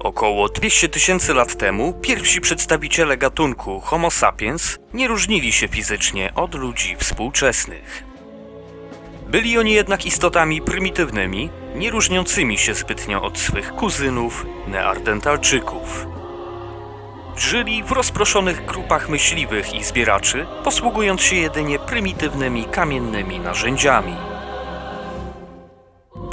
Około 200 tysięcy lat temu pierwsi przedstawiciele gatunku Homo sapiens nie różnili się fizycznie od ludzi współczesnych. Byli oni jednak istotami prymitywnymi, nie różniącymi się zbytnio od swych kuzynów, neandertalczyków. Żyli w rozproszonych grupach myśliwych i zbieraczy, posługując się jedynie prymitywnymi kamiennymi narzędziami.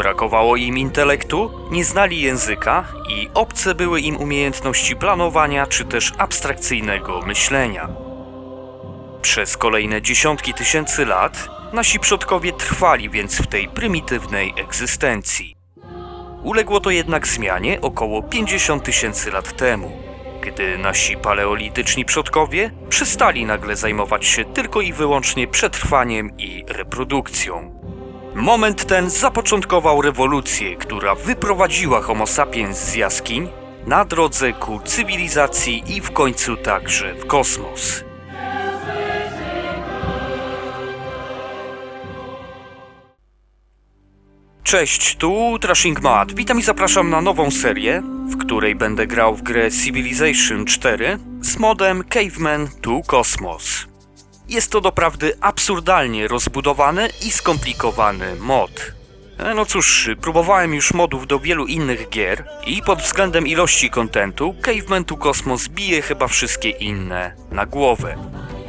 Brakowało im intelektu, nie znali języka i obce były im umiejętności planowania czy też abstrakcyjnego myślenia. Przez kolejne dziesiątki tysięcy lat nasi przodkowie trwali więc w tej prymitywnej egzystencji. Uległo to jednak zmianie około 50 tysięcy lat temu, gdy nasi paleolityczni przodkowie przestali nagle zajmować się tylko i wyłącznie przetrwaniem i reprodukcją. Moment ten zapoczątkował rewolucję, która wyprowadziła Homo sapiens z jaskiń na drodze ku cywilizacji i w końcu także w kosmos. Cześć, tu Trashing Mad. Witam i zapraszam na nową serię, w której będę grał w grę Civilization 4 z modem Caveman to Cosmos. Jest to doprawdy absurdalnie rozbudowany i skomplikowany mod. E, No cóż, próbowałem już modów do wielu innych gier i pod względem ilości kontentu Caveman to Cosmos bije chyba wszystkie inne na głowę.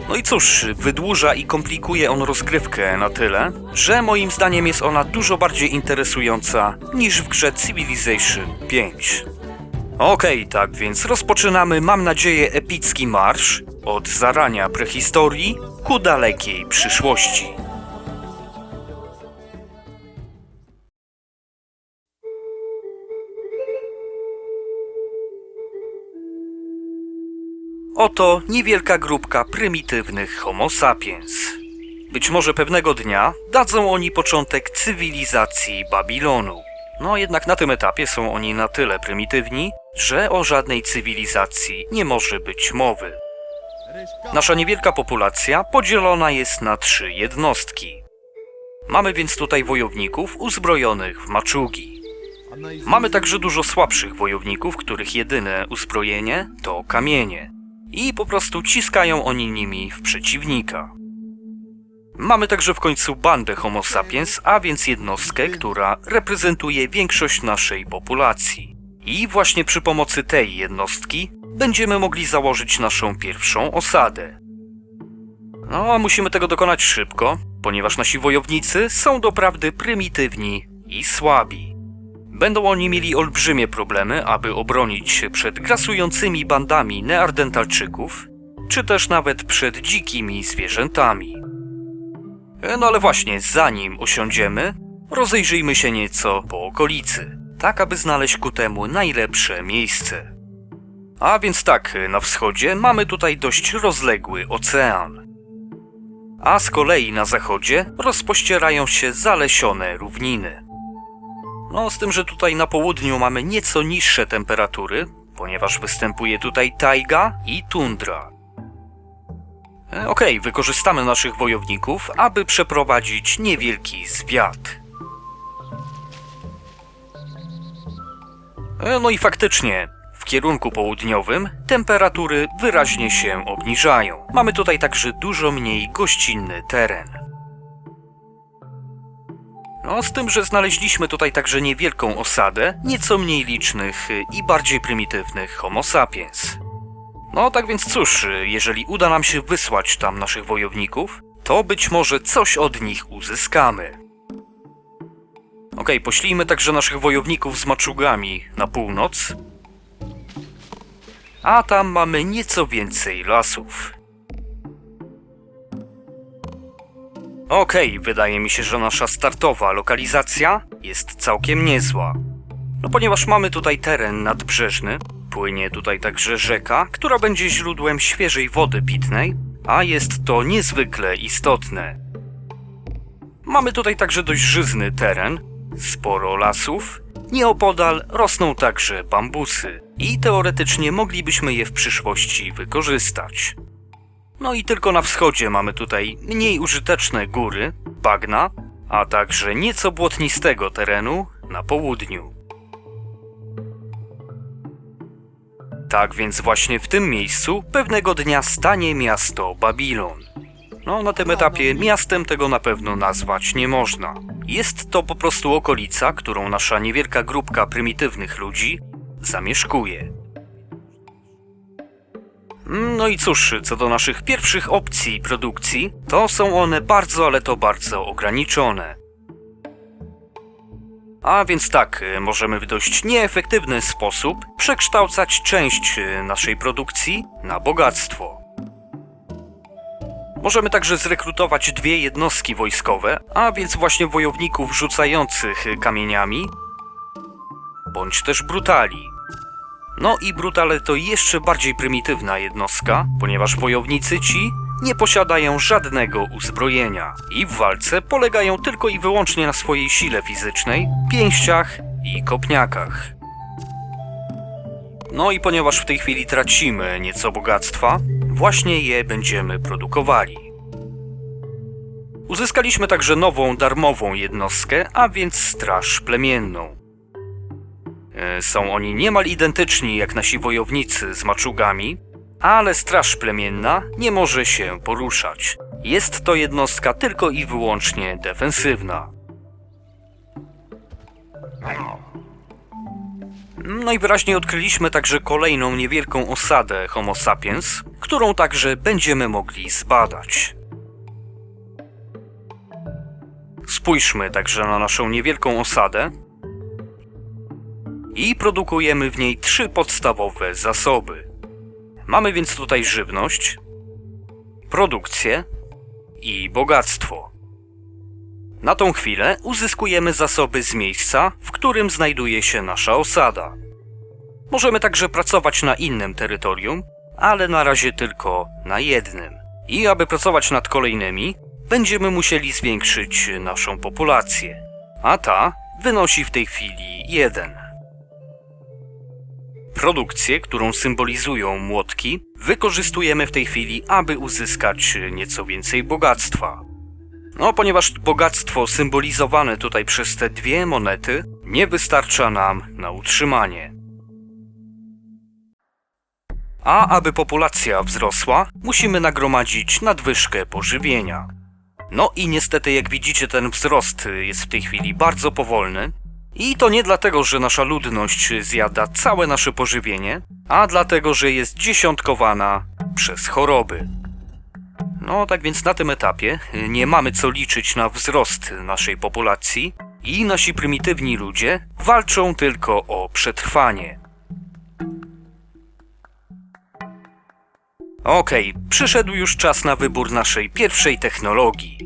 No i cóż, wydłuża i komplikuje on rozgrywkę na tyle, że moim zdaniem jest ona dużo bardziej interesująca niż w grze Civilization 5. Okej, tak więc rozpoczynamy, mam nadzieję, epicki marsz od zarania prehistorii ku dalekiej przyszłości. Oto niewielka grupka prymitywnych Homo sapiens. Być może pewnego dnia dadzą oni początek cywilizacji Babilonu. No jednak na tym etapie są oni na tyle prymitywni, że o żadnej cywilizacji nie może być mowy. Nasza niewielka populacja podzielona jest na trzy jednostki. Mamy więc tutaj wojowników uzbrojonych w maczugi. Mamy także dużo słabszych wojowników, których jedyne uzbrojenie to kamienie. I po prostu ciskają oni nimi w przeciwnika. Mamy także w końcu bandę Homo sapiens, a więc jednostkę, która reprezentuje większość naszej populacji. I właśnie przy pomocy tej jednostki będziemy mogli założyć naszą pierwszą osadę. No, a musimy tego dokonać szybko, ponieważ nasi wojownicy są doprawdy prymitywni i słabi. Będą oni mieli olbrzymie problemy, aby obronić się przed grasującymi bandami neandertalczyków, czy też nawet przed dzikimi zwierzętami. E, No ale właśnie, zanim osiądziemy, rozejrzyjmy się nieco po okolicy, tak aby znaleźć ku temu najlepsze miejsce. A więc tak, na wschodzie mamy tutaj dość rozległy ocean. A z kolei na zachodzie rozpościerają się zalesione równiny. No, z tym, że tutaj na południu mamy nieco niższe temperatury, ponieważ występuje tutaj tajga i tundra. E, Okej, wykorzystamy naszych wojowników, aby przeprowadzić niewielki zwiat. E, No i faktycznie, w kierunku południowym temperatury wyraźnie się obniżają. Mamy tutaj także dużo mniej gościnny teren. No, z tym, że znaleźliśmy tutaj także niewielką osadę, nieco mniej licznych i bardziej prymitywnych Homo sapiens. No, tak więc cóż, jeżeli uda nam się wysłać tam naszych wojowników, to być może coś od nich uzyskamy. Okej, poślijmy także naszych wojowników z maczugami na północ. A tam mamy nieco więcej lasów. Okej, wydaje mi się, że nasza startowa lokalizacja jest całkiem niezła. No ponieważ mamy tutaj teren nadbrzeżny, płynie tutaj także rzeka, która będzie źródłem świeżej wody pitnej, a jest to niezwykle istotne. Mamy tutaj także dość żyzny teren, sporo lasów, nieopodal rosną także bambusy i teoretycznie moglibyśmy je w przyszłości wykorzystać. No i tylko na wschodzie mamy tutaj mniej użyteczne góry, bagna, a także nieco błotnistego terenu na południu. Tak więc właśnie w tym miejscu pewnego dnia stanie miasto Babilon. No, na tym etapie miastem tego na pewno nazwać nie można. Jest to po prostu okolica, którą nasza niewielka grupka prymitywnych ludzi zamieszkuje. Mm, No i cóż, co do naszych pierwszych opcji produkcji, to są one bardzo, ale to bardzo ograniczone. A więc tak, możemy w dość nieefektywny sposób przekształcać część naszej produkcji na bogactwo. Możemy także zrekrutować dwie jednostki wojskowe, a więc właśnie wojowników rzucających kamieniami, bądź też brutali. No i brutale to jeszcze bardziej prymitywna jednostka, ponieważ wojownicy ci nie posiadają żadnego uzbrojenia i w walce polegają tylko i wyłącznie na swojej sile fizycznej, pięściach i kopniakach. No i ponieważ w tej chwili tracimy nieco bogactwa, właśnie je będziemy produkowali. Uzyskaliśmy także nową darmową jednostkę, a więc straż plemienną. E, Są oni niemal identyczni jak nasi wojownicy z maczugami, ale straż plemienna nie może się poruszać. Jest to jednostka tylko i wyłącznie defensywna. Najwyraźniej odkryliśmy także kolejną niewielką osadę Homo sapiens, którą także będziemy mogli zbadać. Spójrzmy także na naszą niewielką osadę i produkujemy w niej trzy podstawowe zasoby. Mamy więc tutaj żywność, produkcję i bogactwo. Na tą chwilę uzyskujemy zasoby z miejsca, w którym znajduje się nasza osada. Możemy także pracować na innym terytorium, ale na razie tylko na jednym. I aby pracować nad kolejnymi, będziemy musieli zwiększyć naszą populację. A ta wynosi w tej chwili jeden. Produkcję, którą symbolizują młotki, wykorzystujemy w tej chwili, aby uzyskać nieco więcej bogactwa. No, ponieważ bogactwo symbolizowane tutaj przez te dwie monety nie wystarcza nam na utrzymanie. A aby populacja wzrosła, musimy nagromadzić nadwyżkę pożywienia. No i niestety, jak widzicie, ten wzrost jest w tej chwili bardzo powolny, i to nie dlatego, że nasza ludność zjada całe nasze pożywienie, a dlatego, że jest dziesiątkowana przez choroby. No tak więc na tym etapie nie mamy co liczyć na wzrost naszej populacji i nasi prymitywni ludzie walczą tylko o przetrwanie. Okej, przyszedł już czas na wybór naszej pierwszej technologii.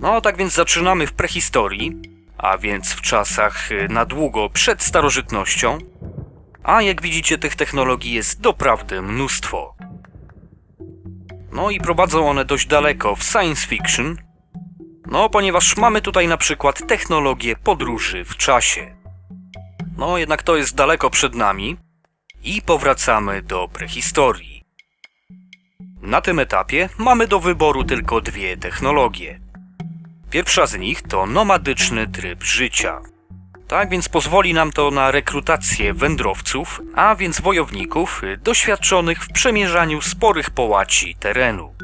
No tak więc zaczynamy w prehistorii, a więc w czasach y, na długo przed starożytnością. A jak widzicie, tych technologii jest doprawdy mnóstwo. No i prowadzą one dość daleko w science fiction. No, ponieważ mamy tutaj na przykład technologię podróży w czasie. No, jednak to jest daleko przed nami i powracamy do prehistorii. Na tym etapie mamy do wyboru tylko dwie technologie. Pierwsza z nich to nomadyczny tryb życia. Tak więc pozwoli nam to na rekrutację wędrowców, a więc wojowników y, doświadczonych w przemierzaniu sporych połaci terenu.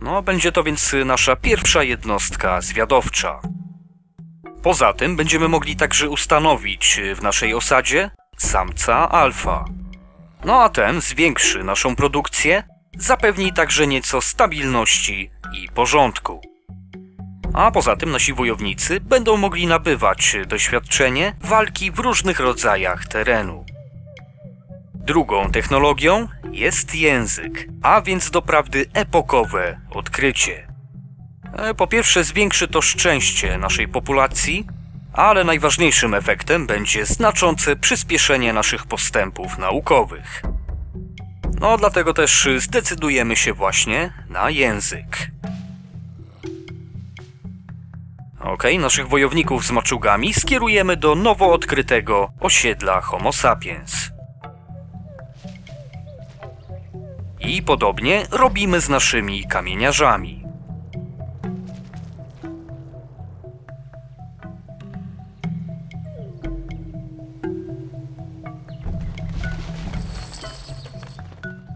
No, będzie to więc nasza pierwsza jednostka zwiadowcza. Poza tym będziemy mogli także ustanowić y, w naszej osadzie samca alfa. No a ten zwiększy naszą produkcję, zapewni także nieco stabilności i porządku. A poza tym nasi wojownicy będą mogli nabywać doświadczenie walki w różnych rodzajach terenu. Drugą technologią jest język, a więc doprawdy epokowe odkrycie. E, Po pierwsze zwiększy to szczęście naszej populacji, ale najważniejszym efektem będzie znaczące przyspieszenie naszych postępów naukowych. No dlatego też zdecydujemy się właśnie na język. Okej, naszych wojowników z maczugami skierujemy do nowo odkrytego osiedla Homo sapiens. I podobnie robimy z naszymi kamieniarzami.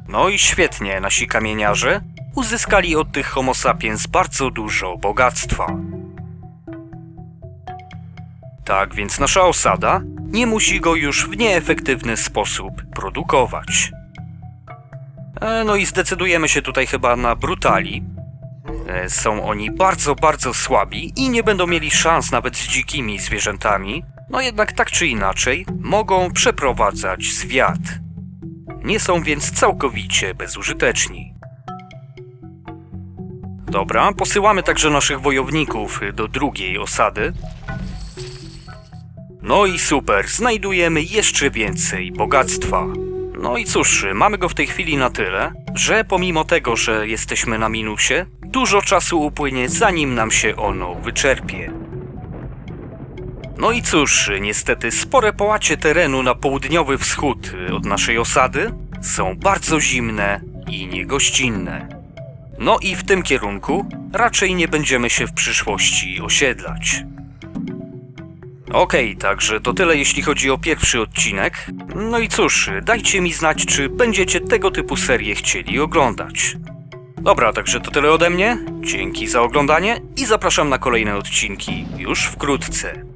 No i świetnie, nasi kamieniarze uzyskali od tych homo sapiens bardzo dużo bogactwa. Tak więc nasza osada nie musi go już w nieefektywny sposób produkować. E, no i zdecydujemy się tutaj chyba na brutali. E, są oni bardzo, bardzo słabi i nie będą mieli szans nawet z dzikimi zwierzętami. No jednak tak czy inaczej mogą przeprowadzać zwiat. Nie są więc całkowicie bezużyteczni. Dobra, posyłamy także naszych wojowników do drugiej osady. No i super, znajdujemy jeszcze więcej bogactwa. No i cóż, mamy go w tej chwili na tyle, że pomimo tego, że jesteśmy na minusie, dużo czasu upłynie zanim nam się ono wyczerpie. No i cóż, niestety spore połacie terenu na południowy wschód od naszej osady są bardzo zimne i niegościnne. No i w tym kierunku raczej nie będziemy się w przyszłości osiedlać. Okej, także to tyle jeśli chodzi o pierwszy odcinek. No i cóż, dajcie mi znać, czy będziecie tego typu serie chcieli oglądać. Dobra, także to tyle ode mnie. Dzięki za oglądanie i zapraszam na kolejne odcinki już wkrótce.